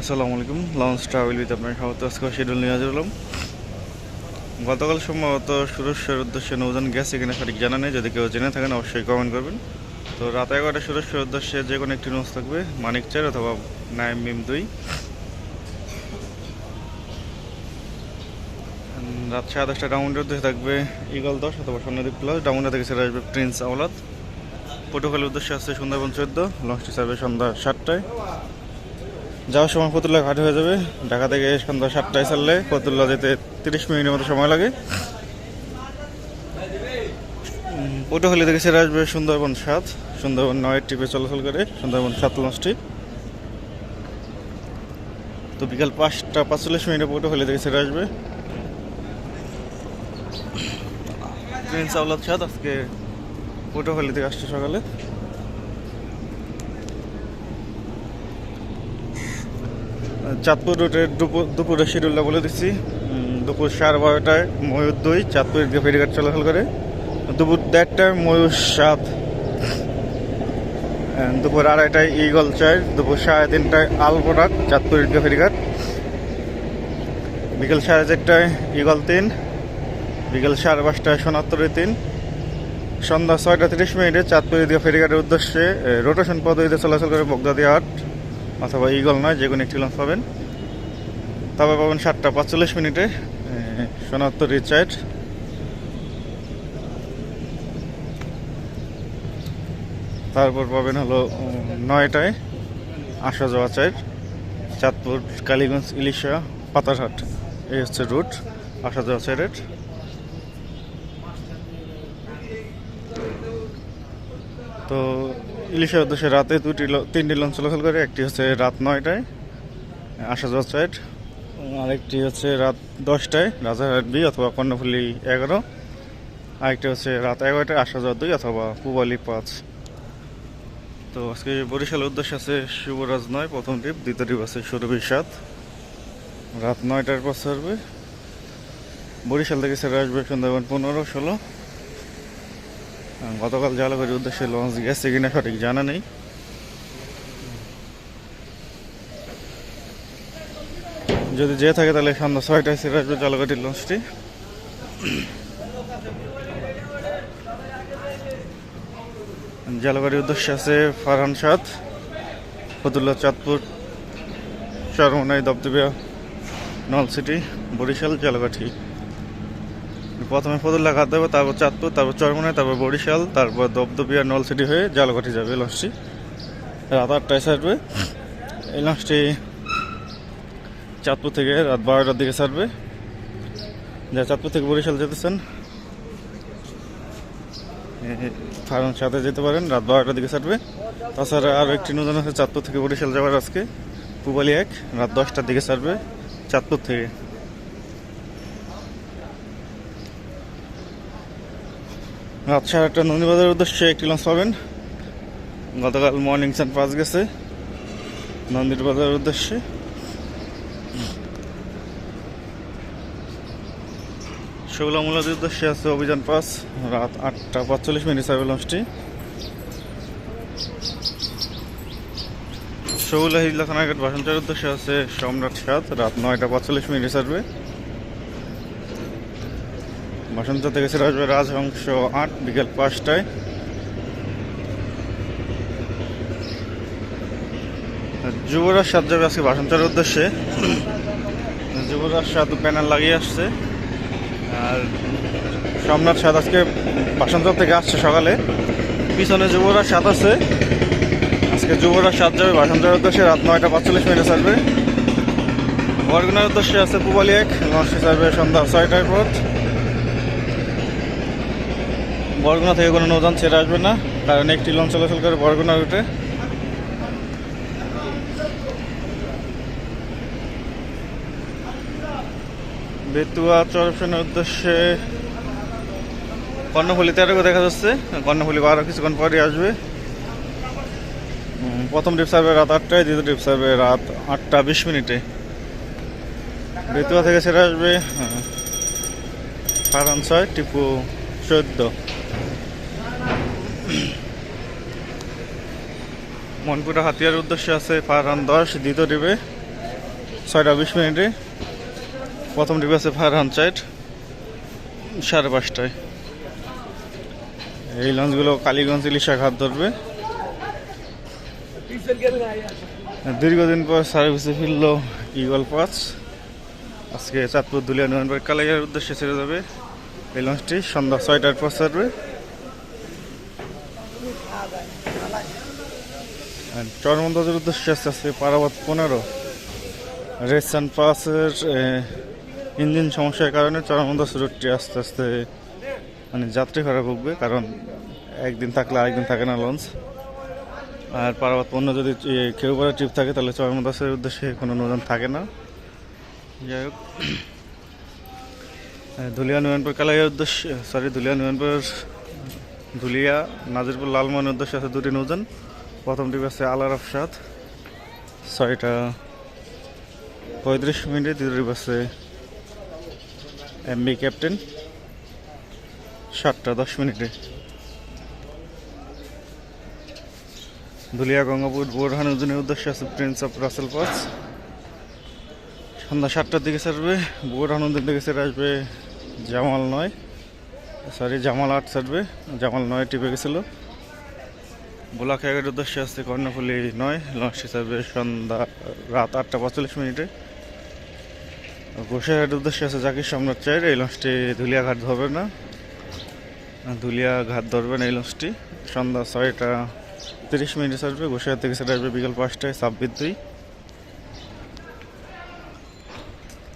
আসসালামু আলাইকুম। Launch travel with আপনার স্বাগত। আজকে শিডিউল নিয়ে হাজির হলাম। গতকাল সম্ভবত সুরেশ্বর উদ্দেশ্যে নৌযান গেছে কিনা সঠিক জানা নেই। যদি কেউ জেনে থাকেন, অবশ্যই কমেন্ট করবেন। তো রাত এগারোটা সুরেশ্বর উদ্দেশ্যে যে কোনো একটি নৌজ থাকবে, মানিক চার অথবা নাইম মিম দুই। রাত সাড়ে দশটা ডাউনের উদ্দেশ্যে থাকবে ইগল দশ অথবা স্বর্ণদ্বীপ প্লাস ডাউনটা থেকে ছেড়ে আসবে প্রিন্স আওলাদ পটুখালীর উদ্দেশ্যে আসছে সুন্দরবন চোদ্দ। লঞ্চটি ছাড়বে সন্ধ্যা সাতটায়। যাওয়ার সময় ফতুল্লা ঘাট হয়ে যাবে। ঢাকা থেকে সন্ধ্যা সাতটায় ছাড়লে ফতুল্লা যেতে তিরিশ মিনিটের মতো সময় লাগে। উম, পটুখালী থেকে ছেড়ে আসবে সুন্দরবন সাত। সুন্দরবন নয় ট্রিপে চলাচল করে সুন্দরবন সাত লঞ্চটি তো বিকাল পাঁচটা পাঁচচল্লিশ মিনিটে পটুখালী থেকে ছেড়ে আসবে। প্রিন্স আউলাদ সাত আজকে পটুখালী থেকে আসছে সকালে। চাঁদপুর রুটের দুপুর শিডিউলটা বলে দিচ্ছি দুপুর সাড়ে বারোটায় ময়ূর দুই চাঁদপুরের দিকে ফেরিঘাট চলাচল করে। দুপুর দেড়টায় ময়ূর সাত। দুপুর আড়াইটায় ইগল চার, দুপুর সাড়ে তিনটায় আলপোরাক চাঁদপুরের দিকে ফেরিঘাট। বিকেল সাড়ে চারটায় ইগল তিন, বিকেল সাড়ে পাঁচটায় সোনাত্তরের তিন। সন্ধ্যা ছয়টা তিরিশ মিনিটে চাঁদপুরের দিকে ফেরিঘাটের উদ্দেশ্যে রোটেশন পদ্ধতিতে চলাচল করে বগদাদি আট। অথবা ইগল নয়, যে কোনো একটি লঞ্চ পাবেন। তবে পাবেন সাতটা পাঁচচল্লিশ মিনিটে সোনাত্তর রিচার্ড তারপর পাবেন হলো নয়টায় আসা যাওয়া চার চাঁদপুর, কালীগঞ্জ, ইলিশা, পাতারহাট। এই হচ্ছে রুট আসা যাওয়া চারের তো ইলিশের উদ্দেশ্যে রাতে দুটি তিনটি লঞ্চ চলাচল করে, একটি হচ্ছে রাত নয়টায় আসা যাওয়া সাইড আরেকটি হচ্ছে রাত দশটায়, রাজারহাট বি অথবা কর্ণফুলি এগারো আরেকটি হচ্ছে রাত এগারোটায় আসা যাওয়া দুই অথবা পুবালি পাঁচ। তো আজকে বরিশালের উদ্দেশ্যে আছে শুভরাজ নয়, প্রথম ট্রিপ, দ্বিতীয় ট্রিপ আছে সুরভি সাত রাত নয়টার পর ছাড়বে। বরিশাল থেকে ছেড়ে আসবে সুন্দরবন পনেরো, ষোলো। গতকাল জালাবাড়ির উদ্দেশ্যে লঞ্চ গেছে কিনা সঠিক জানা নেই। যদি যেয়ে থাকে তাহলে সন্ধ্যা ছয়টায় ছেড়ে আসবে জালাবাড়ির লঞ্চটি। জালাবাড়ির উদ্দেশ্যে আছে ফারহান সাদ ফতুল্লা চাঁদপুর চরমনাই দবদবিয়া, নলসিটি, বরিশাল জালাকাঠি প্রথমে ফতুল্লা ঘাট হবে, তারপর চাঁদপুর, তারপর চরমনায় তারপর বরিশাল, তারপর দবদবিয়া, নলসিটি হয়ে জালকাঠি যাবে লঞ্চটি রাত আটটায় ছাড়বে এই লঞ্চটি চাঁদপুর থেকে রাত বারোটার দিকে ছাড়বে যা চাঁদপুর থেকে বরিশাল যেতেছেন ফার্ম সাথে যেতে পারেন, রাত বারোটার দিকে ছাড়বে তাছাড়া আরও একটি নতুন আছে, চাঁদপুর থেকে বরিশাল যাওয়ার আজকে। পুবালি এক, রাত দশটার দিকে ছাড়বে চাঁদপুর থেকে। রাত সাড়ে আটটা নন্দীবাজারের উদ্দেশ্যে একটি লঞ্চ পাবেন। গতকাল মর্নিং সান পাস গেছে নন্দীর বাজারের উদ্দেশ্যে শৌলামূলাদের উদ্দেশ্যে আছে অভিযান পাস রাত আটটা পাঁচচল্লিশ মিনিট সার্ভে লঞ্চটি। শৌলা হিজলা থানাঘাট ভাষণচার উদ্দেশ্যে আছে সম্রাট সাত রাত নয়টা পাঁচচল্লিশ মিনিট সার্ভে। বাসন্তী থেকে ছেড়ে আসবে রাজহংস আট, বিকেল পাঁচটায়। যুবরাজ সাত যাবে আজকে বাসন্তের উদ্দেশ্যে। যুবরাজ সাত প্যানেল লাগিয়ে আসছে। আর সোমনাথ সাত আজকে বাসন্তর থেকে আসছে সকালে। পিছনে যুবরাজ সাত আছে। আজকে যুবরাজ সাত যাবে বাসন্তের উদ্দেশ্যে, রাত নয়টা পাঁচচল্লিশ মিনিটে ছাড়বে। বরগুনার উদ্দেশ্যে আছে পুবালি এক লঞ্চটি ছাড়বে সন্ধ্যা ছয়টার পর বরগুনা থেকে কোনো নৌযান ছেড়ে আসবে না, কারণ একটি লঞ্চ চলাচল করে বরগুনা রুটে। বেতুয়া চরফেনের উদ্দেশ্যে কর্ণফুলি তেরোকে দেখা যাচ্ছে। কর্ণফুলি আরও কিছুক্ষণ পরে আসবে। প্রথম ডিপ সার্ভে রাত আটটায়, দ্বিতীয় ডিপ সার্ভে রাত আটটা বিশ মিনিটে। বেতুয়া থেকে ছেড়ে আসবে ফারান ছয়, টিপু চোদ্দ। মনপুরা হাতিয়ার উদ্দেশ্যে আছে ফারহান দশ, দ্বিতীয় ডিবে ছয়টা বিশ মিনিটে। প্রথম ডিবে আছে ফারহান চাইট, সাড়ে পাঁচটায়। এই লঞ্চগুলো কালীগঞ্জ ইলিশা ঘাট ধরবে। দীর্ঘদিন পর সার্ভিসে ফিরল ইগল পাঁচ। আজকে চাঁদপুর দুলিয়া নভেম্বর কালাইয়ের উদ্দেশ্যে ছেড়ে যাবে এই লঞ্চটি। সন্ধ্যা ছয়টার পর ছাড়বে। আর চরমন্দাজের উদ্দেশ্যে আস্তে আস্তে পারাবাদ পনেরো। রেসান পাসের ইঞ্জিন সমস্যার কারণে চরমন্দাজ রুটটি আস্তে আস্তে মানে যাত্রী ভাড়া ভুগবে, কারণ একদিন থাকলে আরেকদিন থাকে না লঞ্চ আর পারাবাদ পণ্য যদি কেউ খেউপাড়া ট্রিপ থাকে, তাহলে চরমদাসের উদ্দেশ্যে কোনো নৌযান থাকে না। যাই হোক। ধুলিয়া, নয়নপুর, কালাইয়ের উদ্দেশ্যে সরি ধুলিয়া, নয়নপুর, ধুলিয়া, নাজিরপুর, লালমোহনের উদ্দেশ্যে আছে দুটি নৌযান। প্রথম ট্রিপ আছে আলার আফসাদ। ছয়টা। পঁয়ত্রিশ মিনিটে দ্বিতীয় ট্রিপ আছে এমবি ক্যাপ্টেন। সাতটা, দশ মিনিটে। ধুলিয়া গঙ্গাপুর বোরহান উদ্দিনের উদ্দেশ্যে আছে প্রিন্স অফ রাসেল পাস সন্ধ্যা সাতটার দিকে ছাড়বে বোরহান উদ্দিন থেকে ছেড়ে আসবে জামাল নয়। সরি জামাল আট ছাড়বে জামাল নয় টিপে গেছিল। বোলাখাগের উদ্দেশ্যে আছে কর্ণফুলি নয় লঞ্চটি ছাড়বে সন্ধ্যা রাত আটটা পঁয়তাল্লিশ মিনিটে। গোসাইহাটের উদ্দেশ্যে আছে জাকির সম্রাট চাইর এই লঞ্চটি ধুলিয়া ঘাট ধরবে না। ধুলিয়া ঘাট ধরবে না এই লঞ্চটি। সন্ধ্যা ছয়টা তিরিশ মিনিটে ছাড়বে গোসাইহাট থেকে সেটা আসবে বিকাল পাঁচটায়, ছাব্বিশ দুই।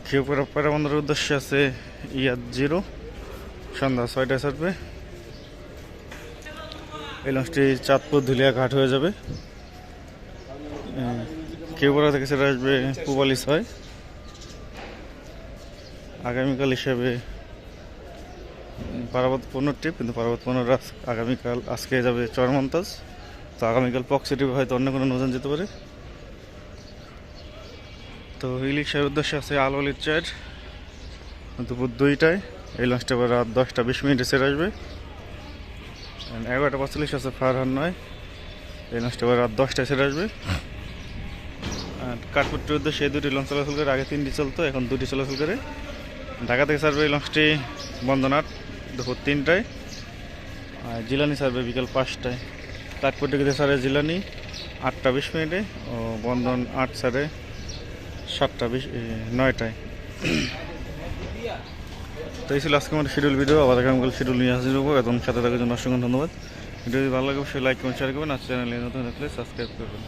খেউপুরা পায়রাবন্দরের উদ্দেশ্যে আছে ইয়াদ জিরো। সন্ধ্যা ছয়টায় ছাড়বে এই লঞ্চটি চাঁদপুর ধুলিয়া ঘাট হয়ে যাবে। কেউপাড়া থেকে সেটা আসবে পুবালি ছয় আগামীকাল হিসাবে পারাবত পনেরো ট্রিপ কিন্তু পারাবত পনেরো আগামীকাল আজকে যাবে চরমন্তাজ। তো আগামীকাল পক্সি ট্রিপ হয়তো অন্য কোনো নজন যেতে পারে। তো ইলিশের উদ্দেশ্যে আছে আলোলির চার দুপুর দুইটায়। এই লঞ্চটা রাত দশটা বিশ মিনিটে সেরে আসবে। এগারোটা পঁয়তাল্লিশ আছে ফারহান নয়। এই লঞ্চটা আবার রাত দশটায় সেরে আসবে। আর কাঠপুরটির উদ্দেশ্যে এই দুটি লঞ্চ চলাচল করে, আগে তিনটি চলতো, এখন দুটি চলাচল করে। ঢাকা থেকে সার্ভে এই লঞ্চটি বন্দনাট দুপুর তিনটায়। আর জিলানি সার্ভে বিকাল পাঁচটায়। থেকে সারে জিলানি আটটা বিশ মিনিটে ও বন্ধন আট সাড়ে সাতটা বিশ নয়টায়। তো এই ছিল আজকে আমাদের শিডিউল ভিডিও আবার আগামীকাল শিডিউল নিয়ে হাজির হব। এবং সাথে থাকার জন্য অসংখ্য ধন্যবাদ। ভিডিও যদি ভালো লাগে অবশ্যই লাইক কমেন্ট শেয়ার করবেন। আর চ্যানেলে নতুন থাকলে সাবস্ক্রাইব করবেন।